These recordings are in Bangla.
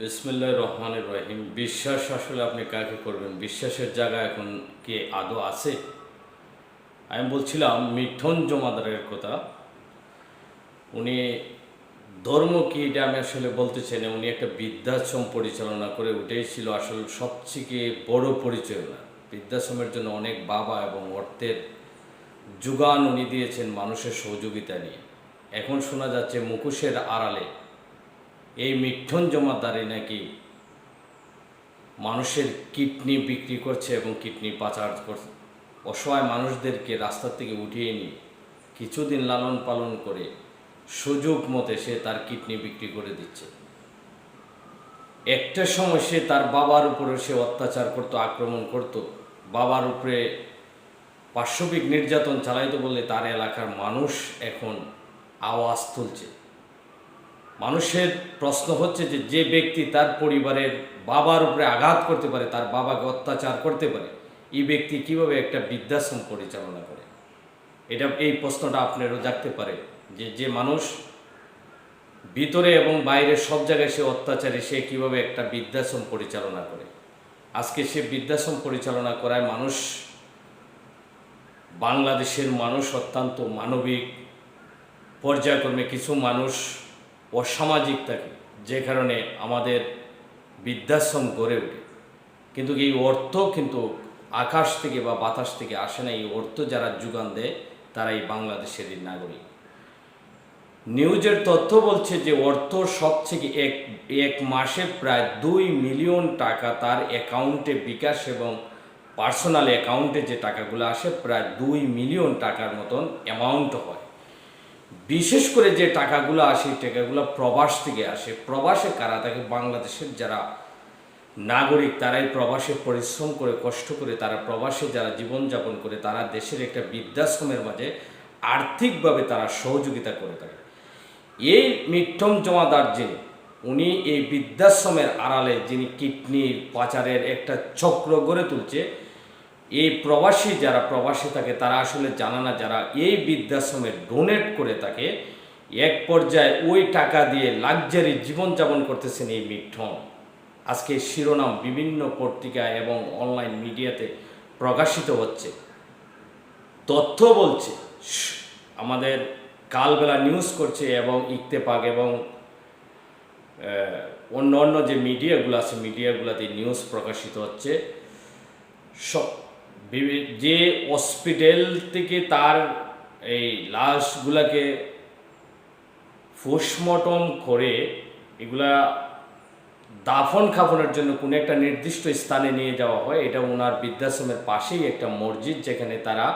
বিসমুল্লাহ রহমানের রহিম। বিশ্বাস আসলে আপনি কাকে করবেন? বিশ্বাসের জায়গা এখন কি আদৌ আছে? আমি বলছিলাম, মিঠন জমাদারের কথা। উনি ধর্ম কি এটা আমি আসলে বলতে চাই না। উনি একটা বৃদ্ধাশ্রম পরিচালনা করে ওটাই ছিল আসলে সবথেকে বড় পরিচয় না বৃদ্ধাশ্রমের জন্য অনেক বাবা এবং অর্থের যোগান উনি দিয়েছেন মানুষের সহযোগিতা নিয়ে। এখন শোনা যাচ্ছে মুখোশের আড়ালে এই মিঠন জমাদারে নাকি মানুষের কিডনি বিক্রি করছে এবং কিডনি পাচার করছে? অসহায় মানুষদেরকে রাস্তা থেকে উঠিয়ে নিয়ে কিছুদিন লালন পালন করে সুযোগ মতে সে তার কিডনি বিক্রি করে দিচ্ছে। একটা সময় সে তার বাবার উপরে সে অত্যাচার করতো, আক্রমণ করত, বাবার উপরে পার্শ্ববিক নির্যাতন চালাইতো বলে তার এলাকার মানুষ এখন আওয়াজ তুলছে। মানুষের প্রশ্ন হচ্ছে যে যে ব্যক্তি তার পরিবারের বাবার উপরে আঘাত করতে পারে, তার বাবাকে অত্যাচার করতে পারে, এই ব্যক্তি কীভাবে একটা বৃদ্ধাশ্রম পরিচালনা করে? এটা, এই প্রশ্নটা আপনারও জাগতে পারে যে যে মানুষ ভিতরে এবং বাইরে সব জায়গায় সে অত্যাচারী, সে কীভাবে একটা বৃদ্ধাশ্রম পরিচালনা করে? আজকে সে বৃদ্ধাশ্রম পরিচালনা করায় মানুষ, বাংলাদেশের মানুষ অত্যন্ত মানবিক পর্যায়ক্রমে কিছু মানুষ অসামাজিক থাকে যে কারণে আমাদের বৃদ্ধাশ্রম গড়ে ওঠে। কিন্তু এই অর্থ কিন্তু আকাশ থেকে বা বাতাস থেকে আসে না। এই অর্থ যারা যোগান দেয়, তারা এই বাংলাদেশেরই নাগরিক। নিউজের তথ্য বলছে যে অর্থ সব থেকে এক এক মাসে প্রায় দুই মিলিয়ন টাকা তার অ্যাকাউন্টে বিকাশ এবং পার্সোনাল অ্যাকাউন্টে যে টাকাগুলো আসে, প্রায় দুই মিলিয়ন টাকার মতন অ্যামাউন্ট হয়। বিশেষ করে যে টাকাগুলো আসে টাকাগুলো প্রবাস থেকে আসে। প্রবাসে কারা? থাকে বাংলাদেশের যারা নাগরিক, তারাই প্রবাসে পরিশ্রম করে, কষ্ট করে, তারা প্রবাসে যারা জীবনযাপন করে, তারা দেশের একটা বৃদ্ধাশ্রমের মাঝে আর্থিকভাবে তারা সহযোগিতা করে থাকে। এই মিঠম জমাদার যিনি, উনি এই বৃদ্ধাশ্রমের আড়ালে যিনি কিডনির পাচারের একটা চক্র গড়ে তুলছে এই প্রবাসী যারা প্রবাসী থাকে, তারা আসলে জানা না যারা এই বৃদ্ধাশ্রমে ডোনেট করে থাকে, এক পর্যায়ে ওই টাকা দিয়ে লাক্সারি জীবনযাপন করতেছেন এই মিঠন। আজকে শিরোনাম বিভিন্ন পত্রিকা এবং অনলাইন মিডিয়াতে প্রকাশিত হচ্ছে। তথ্য বলছে আমাদের কালবেলা নিউজ করছে এবং ইকতেপাক এবং অন্য অন্য যে মিডিয়াগুলো আছে মিডিয়াগুলোতে নিউজ প্রকাশিত হচ্ছে। সব যে হসপিটাল থেকে তার এই লাশগুলাকে পোস্টমর্টম করে এগুলা দাফন খাফনের জন্য কোনো একটা নির্দিষ্ট স্থানে নিয়ে যাওয়া হয়, এটা ওনার বৃদ্ধাশ্রমের পাশেই একটা মসজিদ যেখানে তারা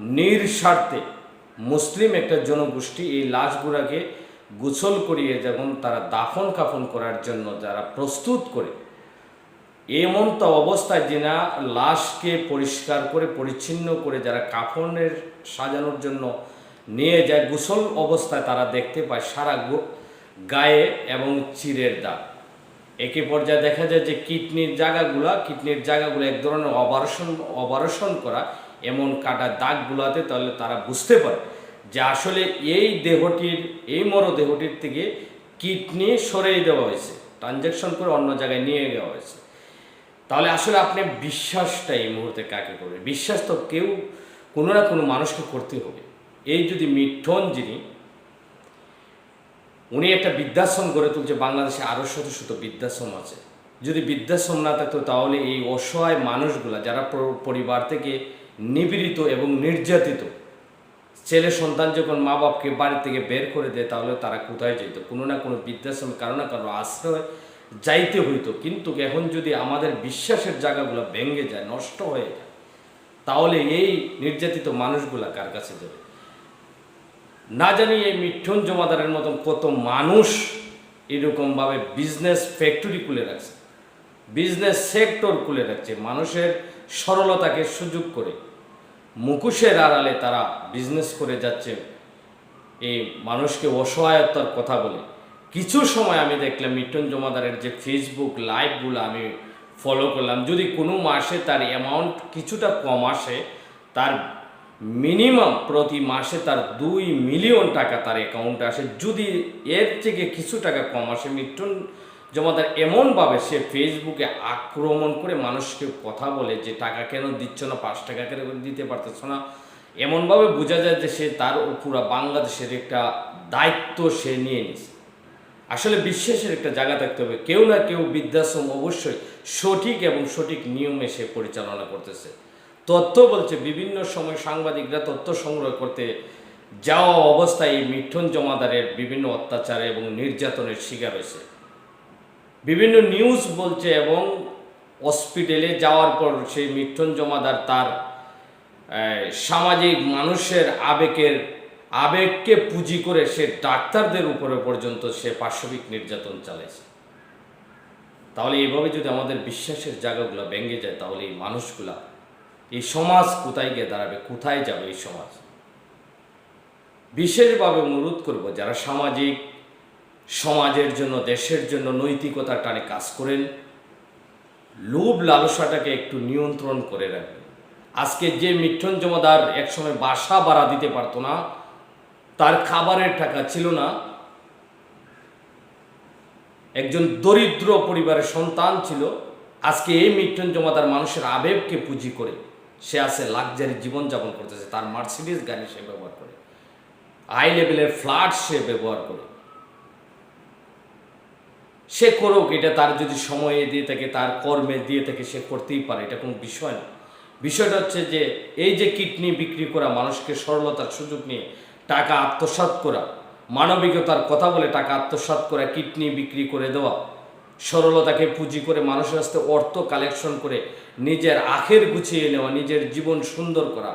নির্স্বার্থে মুসলিম একটা জনগোষ্ঠী এই লাশগুলাকে গোসল করিয়ে যখন তারা দাফন কাফন করার জন্য যারা প্রস্তুত করে এমন তো অবস্থায় যে না লাশকে পরিষ্কার করে, পরিচ্ছিন্ন করে যারা কাফনের সাজানোর জন্য নিয়ে যায়, গোসল অবস্থায় তারা দেখতে পায় সারা গায়ে এবং চিরের দাগ। একই পর্যায়ে দেখা যায় যে কিডনির জায়গাগুলা, কিডনির জায়গাগুলো এক ধরনের অপারেশন অপারেশন করা, এমন কাটা দাগগুলাতে তাহলে তারা বুঝতে পারে যে আসলে এই দেহটির, এই মরদেহটির থেকে কিডনি সরিয়ে দেওয়া হয়েছে ট্রানজ্যাকশন করে অন্য জায়গায় নিয়ে যাওয়া হয়েছে। তাহলে আসলে আপনি বিশ্বাসটা এই মুহূর্তে কাকে করবে? বিশ্বাস তো কেউ কোনো না কোনো মানুষকে করতে হবে। এই যদি মিঠন যিনি, উনি একটা বৃদ্ধাশ্রম গড়ে তুলছে, বাংলাদেশে আরও শত শত বৃদ্ধাশ্রম আছে। যদি বৃদ্ধাশ্রম না থাকতো, তাহলে এই অসহায় মানুষগুলা, যারা পরিবার থেকে নিপীড়িত এবং নির্যাতিত, ছেলে সন্তান যখন মা বাপকে বাড়ি থেকে বের করে দেয়, তাহলে তারা কোথায় যেত? কোনো না কোনো বৃদ্ধাশ্রমে, কারও না কারও আশ্রয় যাইতে হইতো, কিন্তু এখন যদি আমাদের বিশ্বাসের জায়গাগুলো ভেঙে যায়, নষ্ট হয়ে যায়, তাহলে এই নির্যাতিত মানুষগুলা কার কাছে যাবে? না জানি এই মিঠুন জমাদারের মতন কত মানুষ এরকমভাবে বিজনেস ফ্যাক্টরি খুলে রাখছে বিজনেস সেক্টর খুলে রাখছে, মানুষের সরলতাকে সুযোগ করে মুখোশের আড়ালে তারা বিজনেস করে যাচ্ছে, এই মানুষকে অসহায়তার কথা বলে। কিছু সময় আমি দেখলাম মিটন জমাদারের যে ফেসবুক লাইভগুলো আমি ফলো করলাম, যদি কোনো মাসে তার অ্যামাউন্ট কিছুটা কম আসে, তার মিনিমাম প্রতি মাসে তার দুই মিলিয়ন টাকা তার অ্যাকাউন্টে আসে। যদি এর থেকে কিছু টাকা কম আসে, মিটন জমাদার এমনভাবে সে ফেসবুকে আক্রমণ করে মানুষকে কথা বলে যে টাকা কেন দিচ্ছ না, পাঁচ টাকা কেন দিতে পারতেছ না, এমনভাবে বোঝা যায় যে সে তার পুরো বাংলাদেশের একটা দায়িত্ব সে নিয়ে নিছে। আসলে বিশ্বাসের একটা জায়গা থাকতে হবে। কেউ না কেউ বৃদ্ধাশ্রম অবশ্যই সঠিক এবং সঠিক নিয়মে সে পরিচালনা করতেছে। তথ্য বলছে, বিভিন্ন সময় সাংবাদিকরা তথ্য সংগ্রহ করতে যাওয়া অবস্থায় এই মিঠুন জমাদারের বিভিন্ন অত্যাচার এবং নির্যাতনের শিকার হয়েছে। বিভিন্ন নিউজ বলছে এবং হসপিটালে যাওয়ার পর সেই মিঠুন জমাদার তার সামাজিক মানুষের আবেগের আবেগকে পুঁজি করে সে ডাক্তারদের উপরে পর্যন্ত সে পার্শ্ববিক নির্যাতন চালাইছে। তাহলে এইভাবে যদি আমাদের বিশ্বাসের জায়গাগুলো ভেঙে যায়, তাহলে এই মানুষগুলা এই সমাজ কোথায় গিয়ে দাঁড়াবে? কোথায় যাবে এই সমাজ? বিশেষভাবে অনুরোধ করব, যারা সামাজিক সমাজের জন্য, দেশের জন্য নৈতিকতার টানে কাজ করেন, লোভ লালসাটাকে একটু নিয়ন্ত্রণ করে রাখবেন। আজকে যে মিঠুন জমাদার একসময় বাসা বাড়া দিতে পারতো না তার খাবারের টাকা ছিল না। একজন দরিদ্র পরিবারের সন্তান ছিল। আজকে এই মিঠুন জমাদার মানুষের আবেগকে পুঁজি করে সে আছে লাক্সারি জীবনযাপন করতেছে। তার মার্সিডিজ গাড়ি সে ব্যবহার করে। হাই লেভেলের ফ্ল্যাট সে ব্যবহার করে। সে করুক, এটা তার যদি সময়ে দিয়ে থাকে, তার কর্মে দিয়ে থাকে, সে করতেই পারে, এটা কোনো বিষয় না। বিষয়টা হচ্ছে যে, এই যে কিডনি বিক্রি করা মানুষকে সরলতার সুযোগ নিয়ে টাকা আত্মসাৎ করা। মানবিকতার কথা বলে টাকা আত্মসাৎ করা, কিডনি বিক্রি করে দেওয়া। সরলতাকে পুঁজি করে মানুষের কাছ অর্থ কালেকশন করে নিজের আখের গুছিয়ে নেওয়া, নিজের জীবন সুন্দর করা।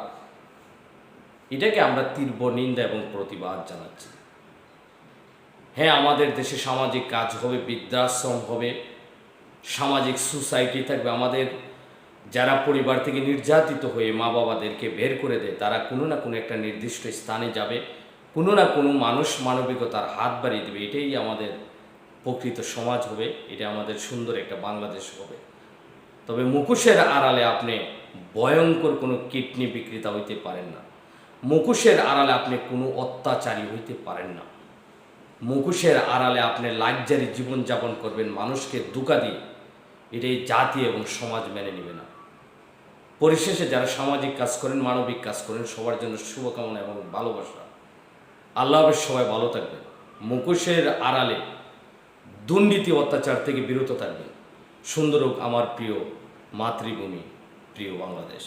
এটাকে আমরা তীব্র নিন্দা এবং প্রতিবাদ জানাচ্ছি। হ্যাঁ আমাদের দেশে সামাজিক কাজ হবে, বৃদ্ধাশ্রম হবে, সামাজিক সোসাইটি থাকবে, আমাদের যারা পরিবার থেকে নির্যাতিত হয়ে মা বাবাদেরকে বের করে দেয়, তারা কোনো না কোনো একটা নির্দিষ্ট স্থানে যাবে, কোনো না কোনো মানুষ মানবিকতার হাত বাড়িয়ে দেবে। এটাই আমাদের প্রকৃত সমাজ হবে, এটা আমাদের সুন্দর একটা বাংলাদেশ হবে। তবে মুখোশের আড়ালে আপনি ভয়ঙ্কর কোনো কিডনি বিক্রেতা হইতে পারেন না। মুখোশের আড়ালে আপনি কোনো অত্যাচারী হইতে পারেন না। মুখোশের আড়ালে আপনি লাক্সারি জীবনযাপন করবেন, মানুষকে দুকা দিয়ে। এটাই জাতি এবং সমাজ মেনে নেবে না। পরিশেষে যারা সামাজিক কাজ করেন, মানবিক কাজ করেন, সবার জন্য শুভকামনা এবং ভালোবাসা। আল্লাহ সবাই ভালো থাকবেন। মুখোশের আড়ালে দুর্নীতি, অত্যাচার থেকে বিরত থাকবেন। সুন্দর হোক আমার প্রিয় মাতৃভূমি, প্রিয় বাংলাদেশ।